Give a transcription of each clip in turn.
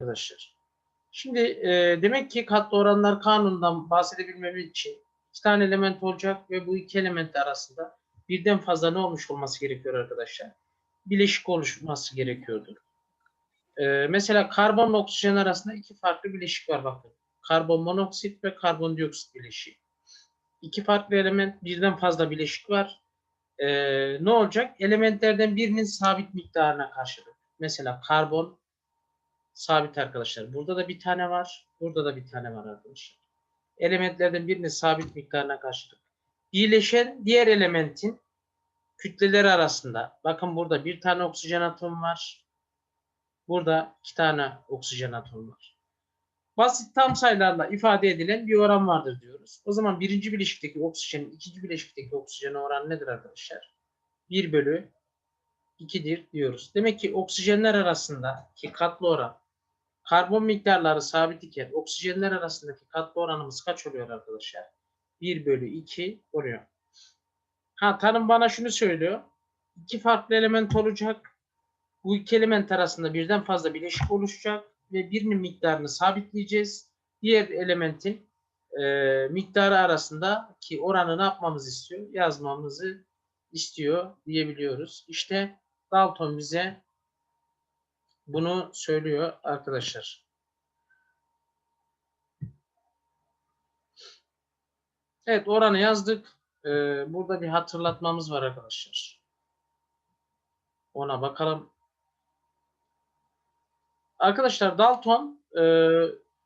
arkadaşlar. Şimdi e, demek ki katlı oranlar kanunundan bahsedebilmemiz için iki tane element olacak ve bu iki element arasında birden fazla ne olmuş olması gerekiyor arkadaşlar? Bileşik oluşması gerekiyordur. E, mesela karbonla oksijen arasında iki farklı bileşik var bakın. Karbon monoksit ve karbondioksit bileşiği. İki farklı element birden fazla bileşik var. E, ne olacak? Elementlerden birinin sabit miktarına karşılık. Mesela karbon sabit arkadaşlar. Burada da bir tane var. Burada da bir tane var arkadaşlar. Elementlerden birinin sabit miktarına karşılık. Birleşen diğer elementin kütleleri arasında. Bakın burada bir tane oksijen atomu var. Burada iki tane oksijen atomu var. Basit tam sayılarla ifade edilen bir oran vardır diyoruz. O zaman birinci bileşikteki oksijenin ikinci bileşikteki oksijene oranı nedir arkadaşlar? 1 bölü 2'dir diyoruz. Demek ki oksijenler arasındaki katlı oran karbon miktarları sabit iken oksijenler arasındaki katlı oranımız kaç oluyor arkadaşlar? 1 bölü 2 oluyor. Ha tanım bana şunu söylüyor. İki farklı element olacak. Bu iki element arasında birden fazla bileşik oluşacak ve birinin miktarını sabitleyeceğiz. Diğer elementin e, miktarı arasındaki oranı ne yapmamızı istiyor? Yazmamızı istiyor diyebiliyoruz. İşte Dalton bize bunu söylüyor arkadaşlar. Evet oranı yazdık. Ee, burada bir hatırlatmamız var arkadaşlar. Ona bakalım. Arkadaşlar Dalton e,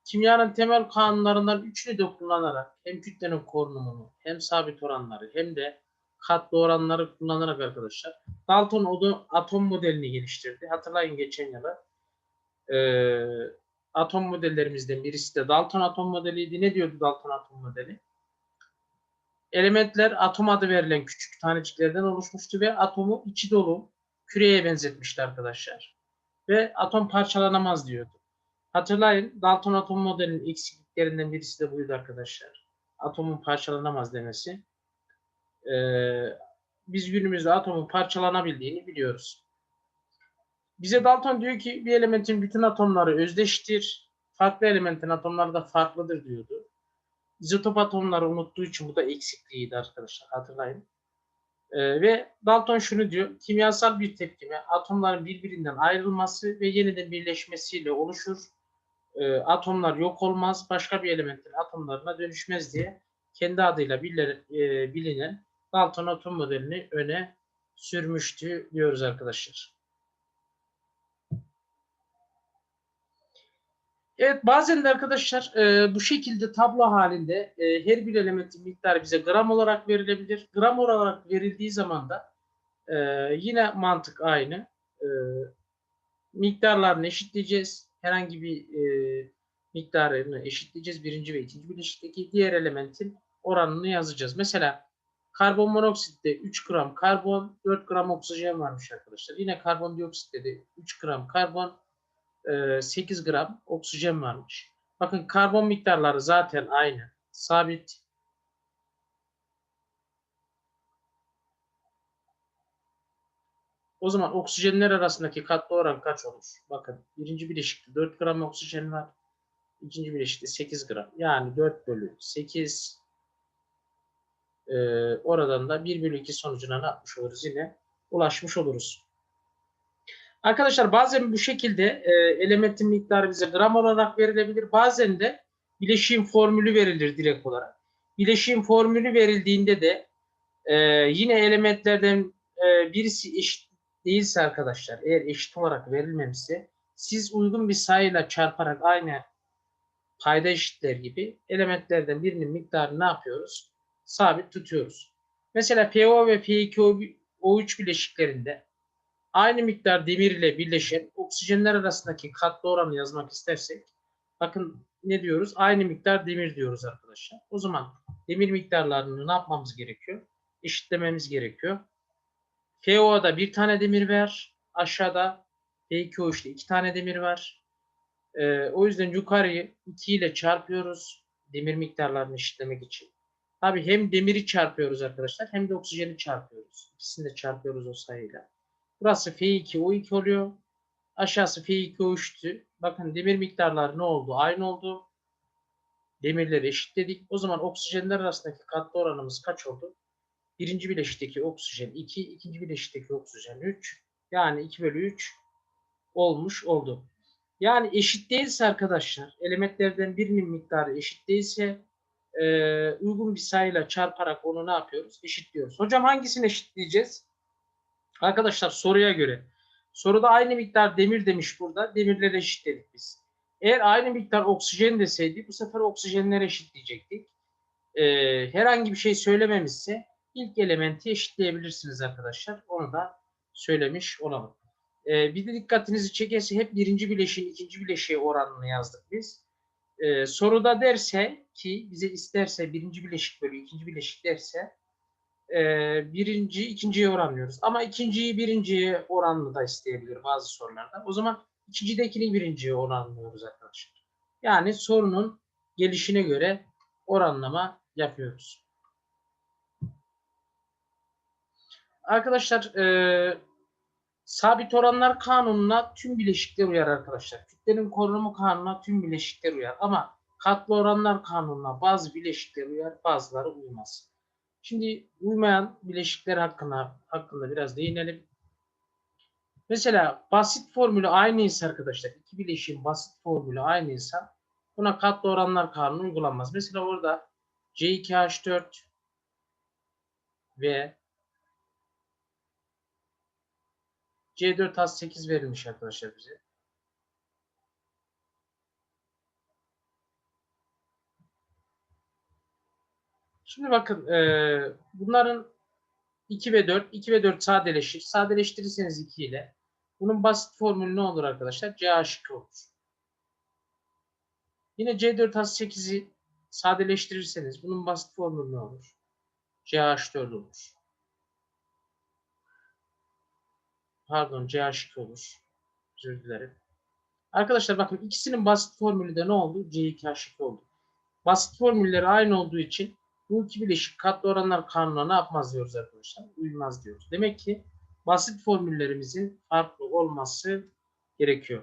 kimyanın temel kanunlarından üçünü de kullanarak hem kütlenin korunumunu hem sabit oranları hem de katlı oranları kullanarak arkadaşlar Dalton odu atom modelini geliştirdi. Hatırlayın geçen yıla e, atom modellerimizden birisi de Dalton atom modeliydi. Ne diyordu Dalton atom modeli? Elementler atom adı verilen küçük taneciklerden oluşmuştu ve atomu içi dolu küreye benzetmişti arkadaşlar. Ve atom parçalanamaz diyordu. Hatırlayın Dalton atom modelinin eksikliklerinden birisi de buydu arkadaşlar. Atomun parçalanamaz demesi. Ee, biz günümüzde atomun parçalanabildiğini biliyoruz. Bize Dalton diyor ki bir elementin bütün atomları özdeştir. Farklı elementin atomları da farklıdır diyordu. İzotop atomları unuttuğu için bu da eksikliğiydi arkadaşlar hatırlayın. Ee, ve Dalton şunu diyor. Kimyasal bir tepkime atomların birbirinden ayrılması ve yeniden birleşmesiyle oluşur. Ee, atomlar yok olmaz. Başka bir elementin atomlarına dönüşmez diye kendi adıyla bilir, e, bilinen Dalton atom modelini öne sürmüştü diyoruz arkadaşlar. Evet bazen de arkadaşlar e, bu şekilde tablo halinde e, her bir elementin miktarı bize gram olarak verilebilir. Gram olarak verildiği zaman da e, yine mantık aynı. E, miktarlarını eşitleyeceğiz. Herhangi bir e, miktarını eşitleyeceğiz. Birinci ve ikinci bileşikteki diğer elementin oranını yazacağız. Mesela karbon monoksitte 3 gram karbon, 4 gram oksijen varmış arkadaşlar. Yine karbondioksitte de 3 gram karbon, 8 gram oksijen varmış. Bakın karbon miktarları zaten aynı. Sabit. O zaman oksijenler arasındaki katlı oran kaç olur? Bakın birinci bileşikte 4 gram oksijen var. İkinci bileşikte 8 gram. Yani 4 bölü 8 ee, oradan da 1 bölü 2 sonucuna ne yapmış oluruz? Yine ulaşmış oluruz. Arkadaşlar bazen bu şekilde e, elementin miktarı bize gram olarak verilebilir. Bazen de bileşiğin formülü verilir direkt olarak. Bileşiğin formülü verildiğinde de e, yine elementlerden e, birisi eşit değilse arkadaşlar eğer eşit olarak verilmemişse siz uygun bir sayıyla çarparak aynı payda eşitler gibi elementlerden birinin miktarını ne yapıyoruz? Sabit tutuyoruz. Mesela PO ve P2O3 bileşiklerinde aynı miktar demir ile birleşen oksijenler arasındaki katlı oranı yazmak istersek bakın ne diyoruz? Aynı miktar demir diyoruz arkadaşlar. O zaman demir miktarlarını ne yapmamız gerekiyor? Eşitlememiz gerekiyor. FO'da bir tane demir var. Aşağıda P2O3'te iki tane demir var. Ee, o yüzden yukarıyı 2 ile çarpıyoruz. Demir miktarlarını eşitlemek için. Tabi hem demiri çarpıyoruz arkadaşlar hem de oksijeni çarpıyoruz. İkisini de çarpıyoruz o sayıyla. Burası F2 O2 oluyor. Aşağısı F2O3'tü. Bakın demir miktarları ne oldu? Aynı oldu. Demirleri eşitledik. O zaman oksijenler arasındaki katlı oranımız kaç oldu? Birinci bileşikteki oksijen 2, ikinci bileşikteki oksijen 3. Yani 2 bölü 3 olmuş oldu. Yani eşit değilse arkadaşlar, elementlerden birinin miktarı eşit değilse e, uygun bir sayıyla çarparak onu ne yapıyoruz? Eşitliyoruz. Hocam hangisini eşitleyeceğiz? Arkadaşlar soruya göre. Soruda aynı miktar demir demiş burada. Demirleri eşitledik biz. Eğer aynı miktar oksijen deseydi bu sefer oksijenleri eşitleyecektik. E, herhangi bir şey söylememişse ilk elementi eşitleyebilirsiniz arkadaşlar. Onu da söylemiş olalım. Ee, bir de dikkatinizi çekerse hep birinci bileşiğin ikinci bileşiğe oranını yazdık biz. Ee, soruda derse ki bize isterse birinci bileşik bölü ikinci bileşik derse e, birinci ikinciye oranlıyoruz. Ama ikinciyi birinciye oranlı da isteyebilir bazı sorularda. O zaman ikincidekini birinciye oranlıyoruz arkadaşlar. Yani sorunun gelişine göre oranlama yapıyoruz. Arkadaşlar e, sabit oranlar kanununa tüm bileşikler uyar arkadaşlar. Kütlenin korunumu kanununa tüm bileşikler uyar. Ama katlı oranlar kanununa bazı bileşikler uyar, bazıları uymaz. Şimdi uymayan bileşikler hakkında, hakkında biraz değinelim. Mesela basit formülü aynıysa arkadaşlar, iki bileşiğin basit formülü aynıysa buna katlı oranlar kanunu uygulanmaz. Mesela orada C2H4 ve C4 az 8 verilmiş arkadaşlar bize. Şimdi bakın e, bunların 2 ve 4, 2 ve 4 sadeleşir. Sadeleştirirseniz 2 ile bunun basit formülü ne olur arkadaşlar? CH2 olur. Yine C4 az 8'i sadeleştirirseniz bunun basit formülü ne olur? CH4 olur. Pardon CH2 olur. Özür dilerim. Arkadaşlar bakın ikisinin basit formülü de ne oldu? C2H2 oldu. Basit formülleri aynı olduğu için bu iki bileşik katlı oranlar kanununa ne yapmaz diyoruz arkadaşlar? Uymaz diyoruz. Demek ki basit formüllerimizin farklı olması gerekiyor.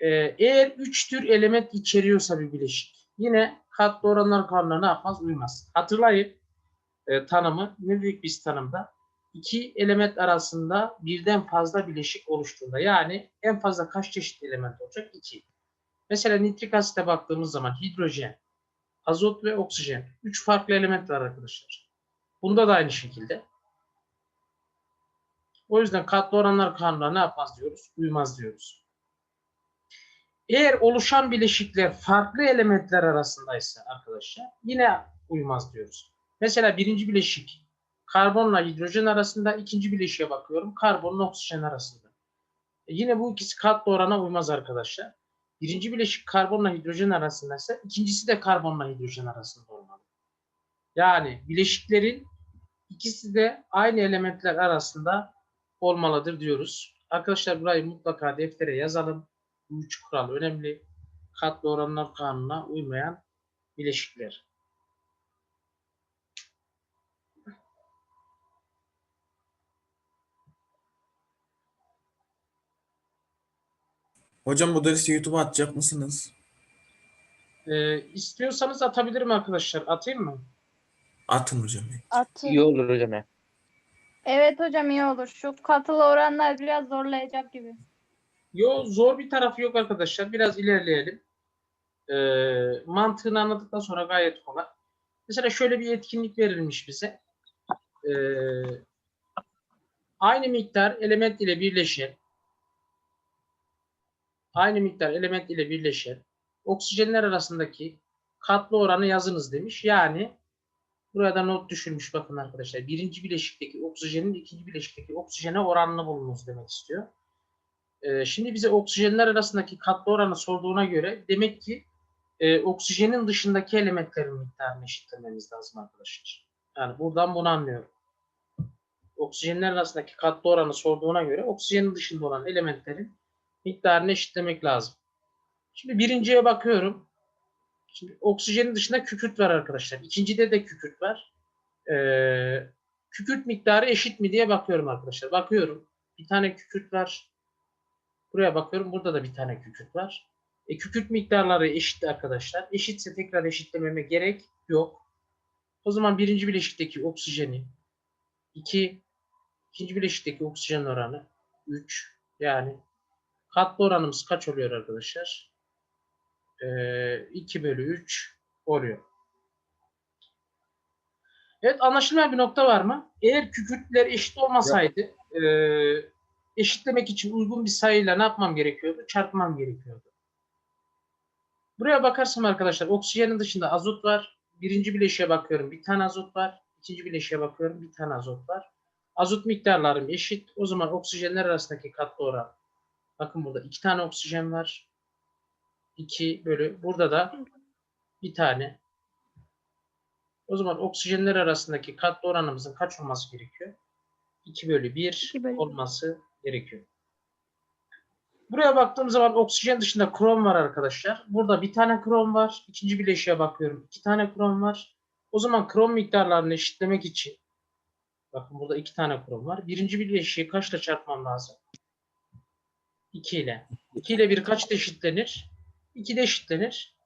Ee, eğer 3 tür element içeriyorsa bir bileşik yine katlı oranlar kanununa ne yapmaz? Uymaz. Hatırlayın e, tanımı ne büyük bir tanımda iki element arasında birden fazla bileşik oluştuğunda yani en fazla kaç çeşit element olacak? 2. Mesela nitrik asite baktığımız zaman hidrojen, azot ve oksijen. Üç farklı element var arkadaşlar. Bunda da aynı şekilde. O yüzden katlı oranlar kanununa ne yapmaz diyoruz? Uymaz diyoruz. Eğer oluşan bileşikler farklı elementler arasındaysa arkadaşlar yine uymaz diyoruz. Mesela birinci bileşik karbonla hidrojen arasında, ikinci bileşiğe bakıyorum karbonla oksijen arasında. E yine bu ikisi katlı orana uymaz arkadaşlar. Birinci bileşik karbonla hidrojen arasındaysa ikincisi de karbonla hidrojen arasında olmalı. Yani bileşiklerin ikisi de aynı elementler arasında olmalıdır diyoruz. Arkadaşlar burayı mutlaka deftere yazalım. Bu üç kural önemli. Katlı oranlar kanununa uymayan bileşikler. Hocam bu dersi YouTube'a atacak mısınız? Ee, istiyorsanız atabilirim arkadaşlar. Atayım mı? Atın hocam. Atın. İyi olur hocam ya. Evet hocam iyi olur. Şu katılı oranlar biraz zorlayacak gibi. Yo zor bir tarafı yok arkadaşlar. Biraz ilerleyelim. Ee, mantığını anladıktan sonra gayet kolay. Mesela şöyle bir etkinlik verilmiş bize. Ee, aynı miktar element ile birleşen aynı miktar element ile birleşen oksijenler arasındaki katlı oranı yazınız demiş. Yani burada not düşülmüş bakın arkadaşlar. Birinci bileşikteki oksijenin ikinci bileşikteki oksijene oranını bulunuz demek istiyor. Ee, şimdi bize oksijenler arasındaki katlı oranı sorduğuna göre demek ki e, oksijenin dışındaki elementlerin miktarını eşitlememiz lazım arkadaşlar. Yani buradan bunu anlıyorum. Oksijenler arasındaki katlı oranı sorduğuna göre oksijenin dışında olan elementlerin miktarını eşitlemek lazım. Şimdi birinciye bakıyorum. Şimdi oksijenin dışında kükürt var arkadaşlar. İkincide de kükürt var. Ee, kükürt miktarı eşit mi diye bakıyorum arkadaşlar. Bakıyorum. Bir tane kükürt var. Buraya bakıyorum. Burada da bir tane kükürt var. E, kükürt miktarları eşit arkadaşlar. Eşitse tekrar eşitlememe gerek yok. O zaman birinci bileşikteki oksijeni 2, ikinci bileşikteki oksijen oranı 3. Yani katlı oranımız kaç oluyor arkadaşlar? Ee, 2 bölü 3 oluyor. Evet anlaşılmayan bir nokta var mı? Eğer kükürtler eşit olmasaydı e, eşitlemek için uygun bir sayıyla ne yapmam gerekiyordu? Çarpmam gerekiyordu. Buraya bakarsam arkadaşlar oksijenin dışında azot var. Birinci bileşiğe bakıyorum bir tane azot var. İkinci bileşiğe bakıyorum bir tane azot var. Azot miktarlarım eşit. O zaman oksijenler arasındaki katlı oran. Bakın burada iki tane oksijen var. 2 bölü. Burada da bir tane. O zaman oksijenler arasındaki katlı oranımızın kaç olması gerekiyor? 2 bölü 1 İki bölü bir. olması gerekiyor. Buraya baktığım zaman oksijen dışında krom var arkadaşlar. Burada bir tane krom var. İkinci bileşiğe bakıyorum. iki tane krom var. O zaman krom miktarlarını eşitlemek için bakın burada iki tane krom var. Birinci bileşiği kaçla çarpmam lazım? 2 ile. 2 ile 1 kaçta eşitlenir? 2 de eşitlenir.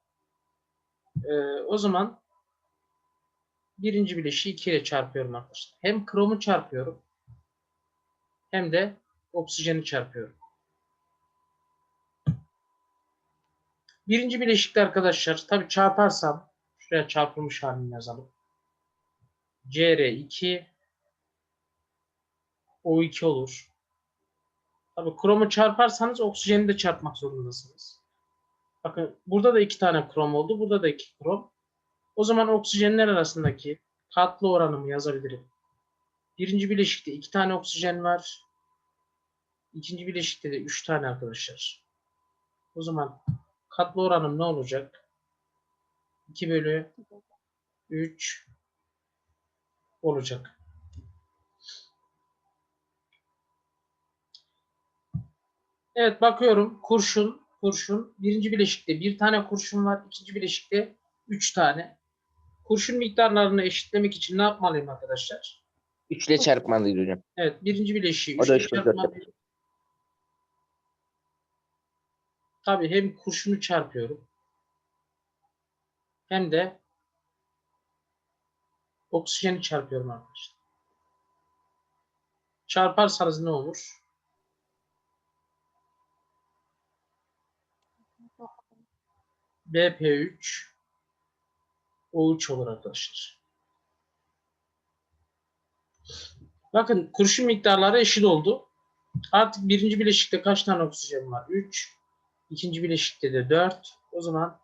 Ee, o zaman birinci bileşiği 2 ile çarpıyorum arkadaşlar. Hem kromu çarpıyorum hem de oksijeni çarpıyorum. Birinci bileşikte arkadaşlar tabi çarparsam şuraya çarpılmış halini yazalım. CR2 O2 olur. Tabi kromu çarparsanız oksijeni de çarpmak zorundasınız. Bakın burada da iki tane krom oldu. Burada da iki krom. O zaman oksijenler arasındaki katlı oranımı yazabilirim. Birinci bileşikte iki tane oksijen var. İkinci bileşikte de üç tane arkadaşlar. O zaman katlı oranım ne olacak? 2 bölü 3 olacak. Evet bakıyorum. Kurşun, kurşun. Birinci bileşikte bir tane kurşun var. ikinci bileşikte üç tane. Kurşun miktarlarını eşitlemek için ne yapmalıyım arkadaşlar? 3 ile çarpmalıyız hocam. Evet birinci bileşiği O da 3 üç bölü dört çarpmalıyım. Tabii hem kurşunu çarpıyorum. Hem de oksijeni çarpıyorum arkadaşlar. Çarparsanız ne olur? BP3 O3 olur arkadaşlar. Bakın kurşun miktarları eşit oldu. Artık birinci bileşikte kaç tane oksijen var? 3. İkinci bileşikte de 4. O zaman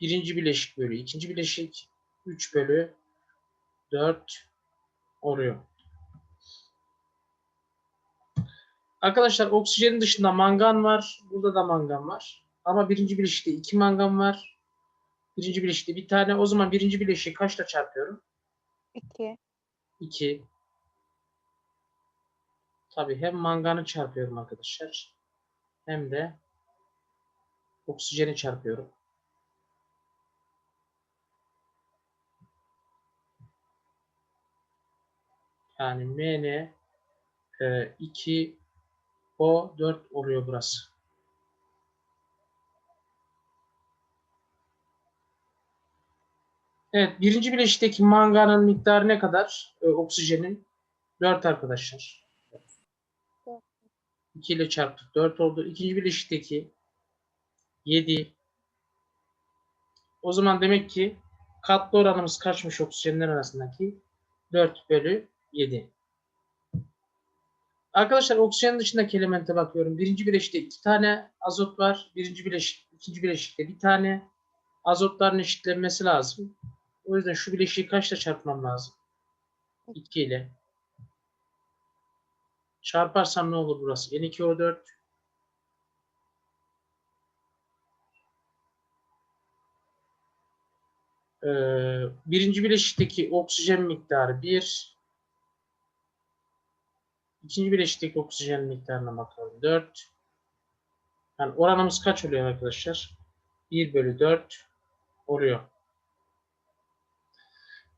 birinci bileşik bölü ikinci bileşik 3 bölü 4 oluyor. Arkadaşlar oksijenin dışında mangan var. Burada da mangan var. Ama birinci bileşikte 2 mangan var. Birinci bileşikte bir tane. O zaman birinci bileşiği kaçla çarpıyorum? 2. 2. Tabii hem manganı çarpıyorum arkadaşlar. Hem de oksijeni çarpıyorum. Yani Mn e, 2 O 4 oluyor burası. Evet, birinci bileşikteki manganın miktarı ne kadar? E, oksijenin 4 arkadaşlar. 2 ile çarptık 4 oldu. İkinci bileşikteki 7. O zaman demek ki katlı oranımız kaçmış oksijenler arasındaki? 4 bölü 7. Arkadaşlar oksijenin dışındaki elemente bakıyorum. Birinci bileşikte 2 tane azot var. Birinci bileşik, ikinci bileşikte bir tane. Azotların eşitlenmesi lazım. O yüzden şu bileşiği kaçla çarpmam lazım? 2 ile. Çarparsam ne olur burası? N2O4 Ee, birinci bileşikteki oksijen miktarı 1. İkinci bileşikteki oksijen miktarına bakalım. 4. Yani oranımız kaç oluyor arkadaşlar? 1 bölü 4 oluyor.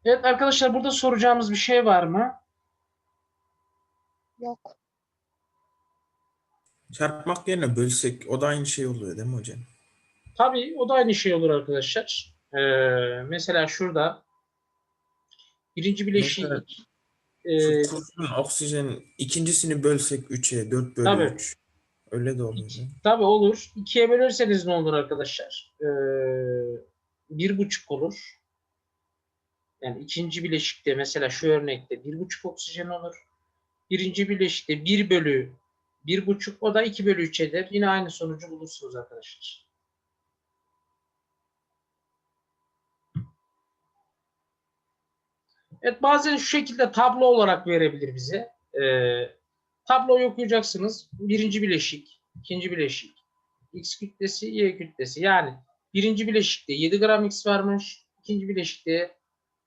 Evet arkadaşlar burada soracağımız bir şey var mı? Yok. Çarpmak yerine bölsek o da aynı şey oluyor değil mi hocam? Tabii o da aynı şey olur arkadaşlar. Ee, mesela şurada birinci bileşiği Mesela- e, Şu tuzun oksijen ikincisini bölsek 3'e 4 bölü Tabii. 3. Öyle de değil mi? tabii olur. İkiye bölerseniz ne olur arkadaşlar? Ee, bir buçuk olur. Yani ikinci bileşikte mesela şu örnekte bir buçuk oksijen olur. Birinci bileşikte bir bölü bir buçuk o da iki bölü üç eder. Yine aynı sonucu bulursunuz arkadaşlar. Evet bazen şu şekilde tablo olarak verebilir bize. Ee, tabloyu okuyacaksınız. Birinci bileşik, ikinci bileşik, x kütlesi, y kütlesi. Yani birinci bileşikte 7 gram x varmış. ikinci bileşikte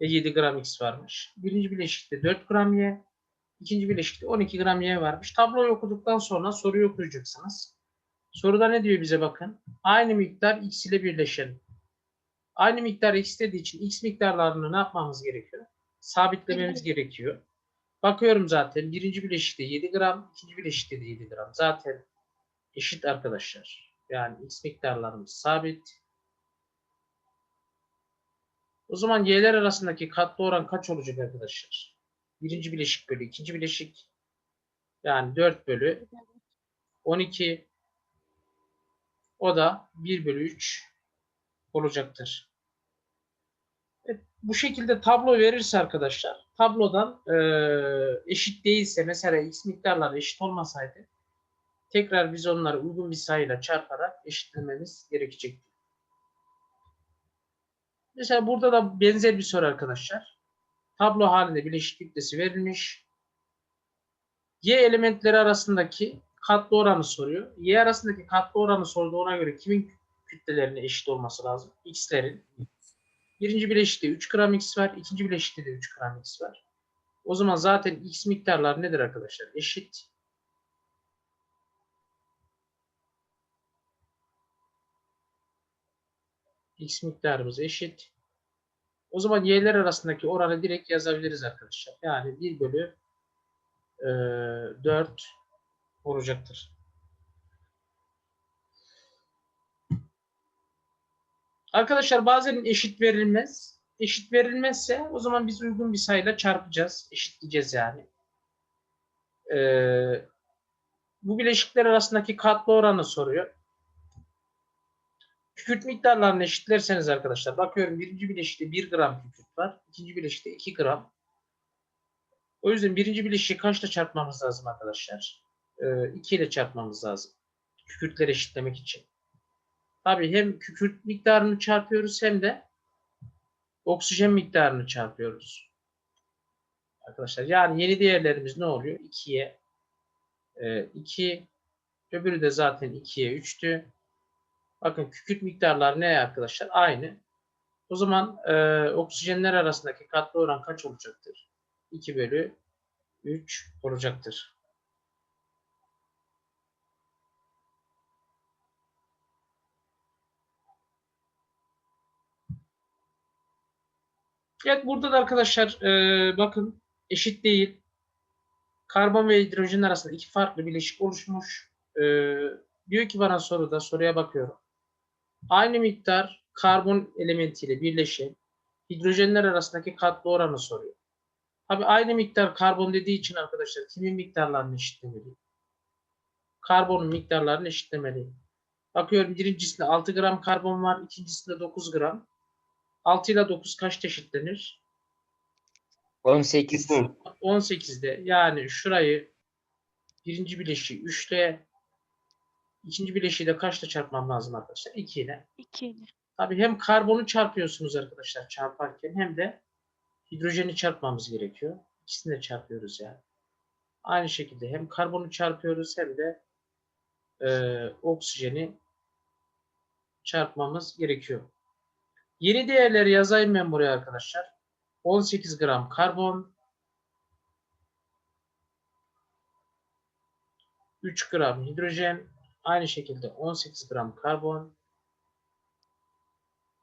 de 7 gram x varmış. Birinci bileşikte 4 gram y. ikinci bileşikte 12 gram y varmış. Tabloyu okuduktan sonra soruyu okuyacaksınız. Soruda ne diyor bize bakın. Aynı miktar x ile birleşen. Aynı miktar x dediği için x miktarlarını ne yapmamız gerekiyor? Sabitlememiz gerekiyor. Bakıyorum zaten birinci bileşikte 7 gram, ikinci bileşikte de 7 gram. Zaten eşit arkadaşlar. Yani x miktarlarımız sabit. O zaman y'ler arasındaki katlı oran kaç olacak arkadaşlar? Birinci bileşik bölü ikinci bileşik. Yani 4 bölü 12. O da 1 bölü 3 olacaktır. Evet, bu şekilde tablo verirse arkadaşlar tablodan eee, eşit değilse mesela x miktarları eşit olmasaydı tekrar biz onları uygun bir sayıyla çarparak eşitlememiz gerekecektir. Mesela burada da benzer bir soru arkadaşlar. Tablo halinde bileşik kütlesi verilmiş. Y elementleri arasındaki katlı oranı soruyor. Y arasındaki katlı oranı sordu ona göre kimin kütlelerine eşit olması lazım? X'lerin. Birinci bileşikte 3 gram X var. ikinci bileşikte de 3 gram X var. O zaman zaten X miktarlar nedir arkadaşlar? Eşit. X miktarımız eşit. O zaman y'ler arasındaki oranı direkt yazabiliriz arkadaşlar. Yani 1 bölü e, 4 olacaktır. Arkadaşlar bazen eşit verilmez. Eşit verilmezse o zaman biz uygun bir sayıyla çarpacağız. Eşitleyeceğiz yani. Ee, bu bileşikler arasındaki katlı oranı soruyor. Kükürt miktarlarını eşitlerseniz arkadaşlar bakıyorum birinci bileşikte 1 gram kükürt var. ikinci bileşikte 2 gram. O yüzden birinci bileşiği kaçla çarpmamız lazım arkadaşlar? Ee, 2 ile çarpmamız lazım. Kükürtleri eşitlemek için. Tabii hem kükürt miktarını çarpıyoruz hem de oksijen miktarını çarpıyoruz. Arkadaşlar yani yeni değerlerimiz ne oluyor? 2'ye 2 öbürü de zaten 2'ye 3'tü. Bakın kükürt miktarları ne arkadaşlar? Aynı. O zaman e, oksijenler arasındaki katlı oran kaç olacaktır? 2 bölü 3 olacaktır. Evet burada da arkadaşlar e, bakın eşit değil. Karbon ve hidrojen arasında iki farklı bileşik oluşmuş. E, diyor ki bana soruda soruya bakıyorum. Aynı miktar karbon elementiyle birleşen hidrojenler arasındaki katlı oranı soruyor. Tabi aynı miktar karbon dediği için arkadaşlar kimin miktarlarını eşitlemeliyim? Karbonun miktarlarını eşitlemeliyim. Bakıyorum birincisinde 6 gram karbon var, ikincisinde 9 gram. 6 ile 9 kaç eşitlenir? 18. 18'de yani şurayı birinci bileşiği 3 ile ikinci bileşiği de kaçla çarpmam lazım arkadaşlar? 2 ile. 2 ile. Tabii hem karbonu çarpıyorsunuz arkadaşlar çarparken hem de hidrojeni çarpmamız gerekiyor. İkisini de çarpıyoruz yani. Aynı şekilde hem karbonu çarpıyoruz hem de e, oksijeni çarpmamız gerekiyor. Yeni değerleri yazayım ben buraya arkadaşlar. 18 gram karbon 3 gram hidrojen aynı şekilde 18 gram karbon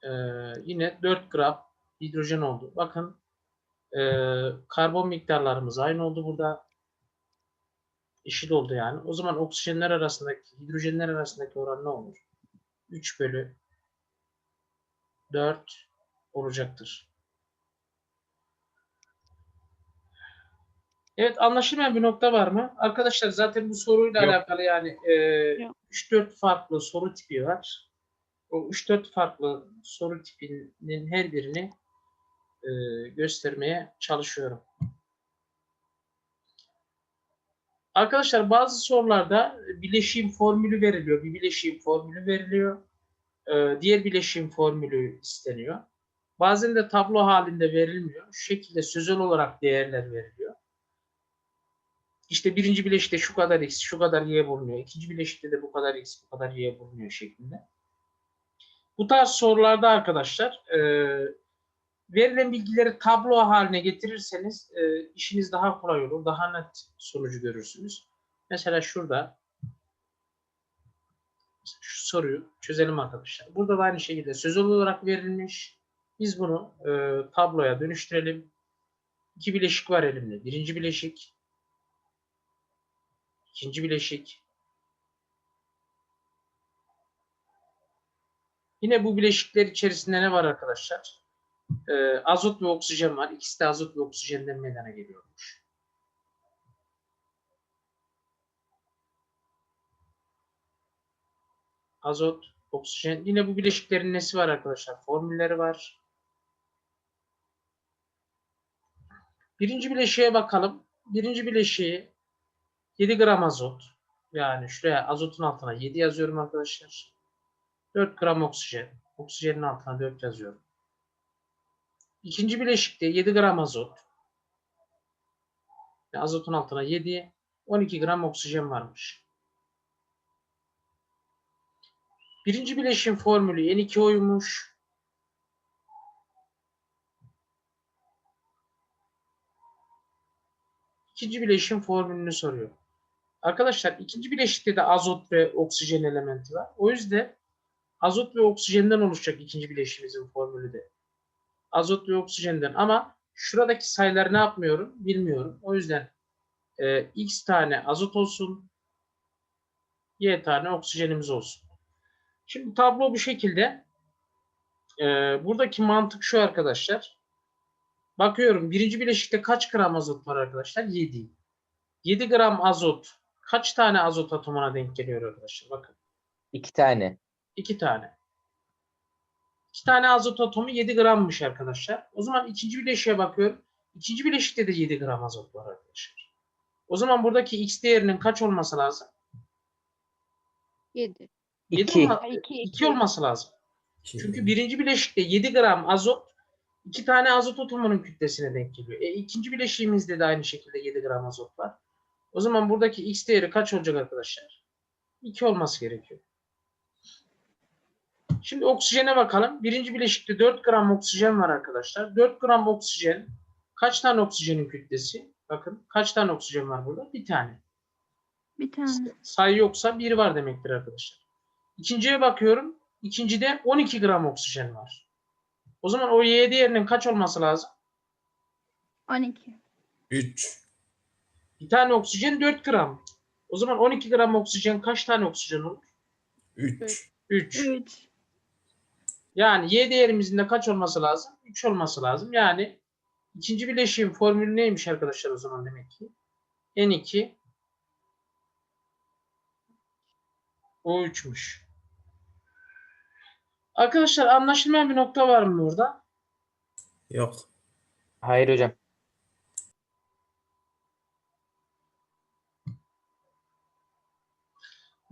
ee, yine 4 gram hidrojen oldu. Bakın ee, karbon miktarlarımız aynı oldu burada. Eşit oldu yani. O zaman oksijenler arasındaki, hidrojenler arasındaki oran ne olur? 3 bölü 4 olacaktır. Evet anlaşılmayan bir nokta var mı? Arkadaşlar zaten bu soruyla Yok. alakalı yani e, Yok. 3-4 farklı soru tipi var. O 3-4 farklı soru tipinin her birini e, göstermeye çalışıyorum. Arkadaşlar bazı sorularda bileşim formülü veriliyor. Bir bileşim formülü veriliyor. Ee, diğer bileşim formülü isteniyor. Bazen de tablo halinde verilmiyor. Şu şekilde sözel olarak değerler veriliyor. İşte birinci bileşikte şu kadar x, şu kadar y bulunuyor. İkinci bileşikte de bu kadar x, bu kadar y bulunuyor şeklinde. Bu tarz sorularda arkadaşlar e, verilen bilgileri tablo haline getirirseniz e, işiniz daha kolay olur. Daha net sonucu görürsünüz. Mesela şurada şu soruyu çözelim arkadaşlar. Burada da aynı şekilde sözel olarak verilmiş. Biz bunu e, tabloya dönüştürelim. İki bileşik var elimde. Birinci bileşik, ikinci bileşik. Yine bu bileşikler içerisinde ne var arkadaşlar? Ee, azot ve oksijen var. İkisi de azot ve oksijenden meydana geliyormuş. Azot, oksijen. Yine bu bileşiklerin nesi var arkadaşlar? Formülleri var. Birinci bileşiğe bakalım. Birinci bileşiği 7 gram azot. Yani şuraya azotun altına 7 yazıyorum arkadaşlar. 4 gram oksijen. Oksijenin altına 4 yazıyorum. İkinci bileşikte 7 gram azot. Azotun altına 7, 12 gram oksijen varmış. Birinci bileşim formülü N2O'ymuş. İkinci bileşim formülünü soruyor. Arkadaşlar ikinci bileşikte de azot ve oksijen elementi var. O yüzden azot ve oksijenden oluşacak ikinci bileşimimizin formülü de azot ve oksijenden ama şuradaki sayıları ne yapmıyorum bilmiyorum. O yüzden e, x tane azot olsun y tane oksijenimiz olsun. Şimdi tablo bu şekilde. E, buradaki mantık şu arkadaşlar. Bakıyorum birinci bileşikte kaç gram azot var arkadaşlar? 7. 7 gram azot kaç tane azot atomuna denk geliyor arkadaşlar? Bakın. İki tane. 2 tane. 2 tane azot atomu 7 grammış arkadaşlar. O zaman ikinci bileşiğe bakıyorum. İkinci bileşikte de 7 gram azot var arkadaşlar. O zaman buradaki x değerinin kaç olması lazım? 7. 7 İki. olma- 2 2 olması lazım. İki. Çünkü birinci bileşikte 7 gram azot 2 tane azot atomunun kütlesine denk geliyor. E, ikinci bileşiğimizde de aynı şekilde 7 gram azot var. O zaman buradaki x değeri kaç olacak arkadaşlar? 2 olması gerekiyor. Şimdi oksijene bakalım. Birinci bileşikte 4 gram oksijen var arkadaşlar. 4 gram oksijen kaç tane oksijenin kütlesi? Bakın kaç tane oksijen var burada? Bir tane. Bir tane. Sayı yoksa bir var demektir arkadaşlar. İkinciye bakıyorum. İkincide 12 gram oksijen var. O zaman o Y değerinin kaç olması lazım? 12. Üç. Bir tane oksijen 4 gram. O zaman 12 gram oksijen kaç tane oksijen olur? Üç. 3. 3. Yani Y değerimizin de kaç olması lazım? 3 olması lazım. Yani ikinci bileşiğin formülü neymiş arkadaşlar o zaman demek ki? N2 O3'müş. Arkadaşlar anlaşılmayan bir nokta var mı burada? Yok. Hayır hocam.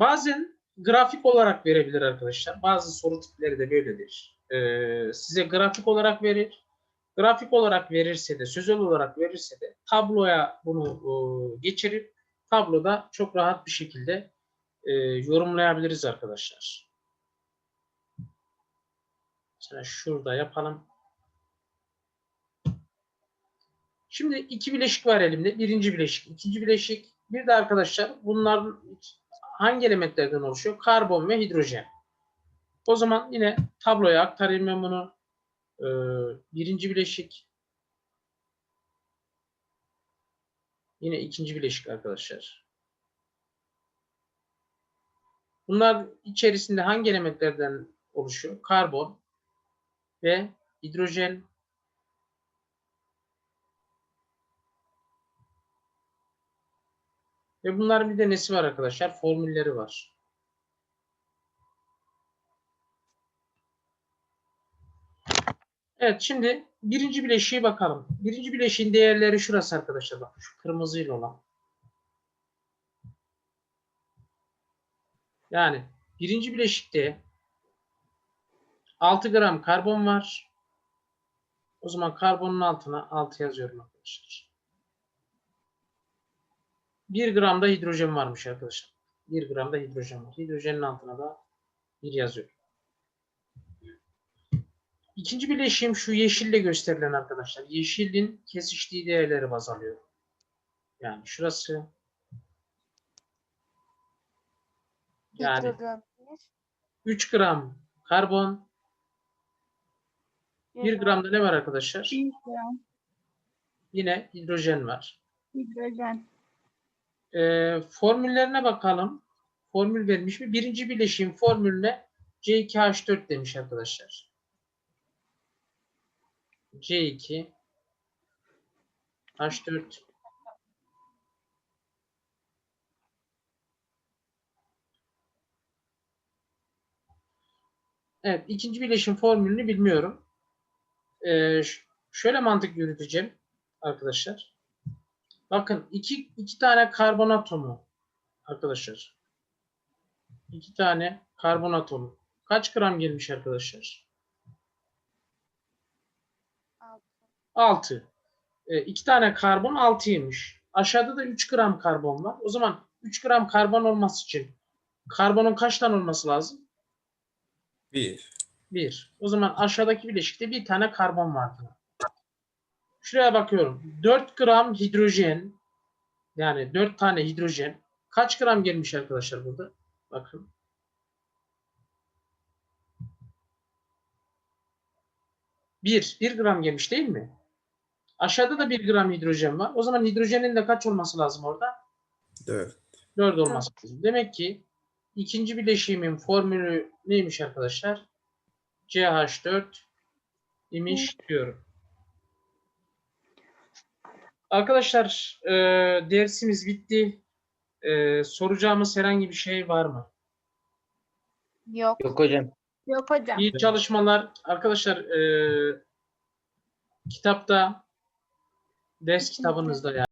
Bazen grafik olarak verebilir arkadaşlar. Bazı soru tipleri de böyledir. Ee, size grafik olarak verir. Grafik olarak verirse de, sözel olarak verirse de tabloya bunu e, geçirip tabloda çok rahat bir şekilde e, yorumlayabiliriz arkadaşlar. Mesela şurada yapalım. Şimdi iki bileşik var elimde. Birinci bileşik, ikinci bileşik. Bir de arkadaşlar bunlar hangi elementlerden oluşuyor? Karbon ve hidrojen. O zaman yine tabloya aktarayım ben bunu. Ee, birinci bileşik. Yine ikinci bileşik arkadaşlar. Bunlar içerisinde hangi elementlerden oluşuyor? Karbon ve hidrojen ve bunların bir de nesi var arkadaşlar? Formülleri var. Evet şimdi birinci bileşiğe bakalım. Birinci bileşiğin değerleri şurası arkadaşlar. Bak şu kırmızıyla olan. Yani birinci bileşikte 6 gram karbon var. O zaman karbonun altına 6 yazıyorum arkadaşlar. 1 gram da hidrojen varmış arkadaşlar. 1 gram da hidrojen var. Hidrojenin altına da 1 yazıyorum. İkinci bileşim şu yeşille gösterilen arkadaşlar. Yeşilin kesiştiği değerleri baz alıyor. Yani şurası. Yani Hidrojen 3 gram karbon, 1 gram da ne var arkadaşlar? bir gram Yine hidrojen var. hidrojen. Ee, formüllerine bakalım. Formül vermiş mi? Birinci bileşiğin formülüne C2H4 demiş arkadaşlar. C2 H4 Evet, ikinci bileşim formülünü bilmiyorum. Ee, şöyle mantık yürüteceğim arkadaşlar. Bakın iki, iki tane karbon atomu arkadaşlar. İki tane karbon atomu. Kaç gram gelmiş arkadaşlar? 6. E, iki tane karbon 6'ymış. Aşağıda da 3 gram karbon var. O zaman 3 gram karbon olması için karbonun kaç tane olması lazım? 1. 1. O zaman aşağıdaki bileşikte bir tane karbon vardı. Şuraya bakıyorum. 4 gram hidrojen yani 4 tane hidrojen kaç gram gelmiş arkadaşlar burada? Bakın. Bir, bir gram gelmiş değil mi? Aşağıda da bir gram hidrojen var. O zaman hidrojenin de kaç olması lazım orada? 4. 4 olması lazım. Demek ki ikinci bileşiğimin formülü neymiş arkadaşlar? CH4 imiş diyorum. Arkadaşlar e, dersimiz bitti. E, soracağımız herhangi bir şey var mı? Yok. Yok hocam. Yok hocam. İyi çalışmalar. Arkadaşlar e, kitapta ders kitabınızda yani.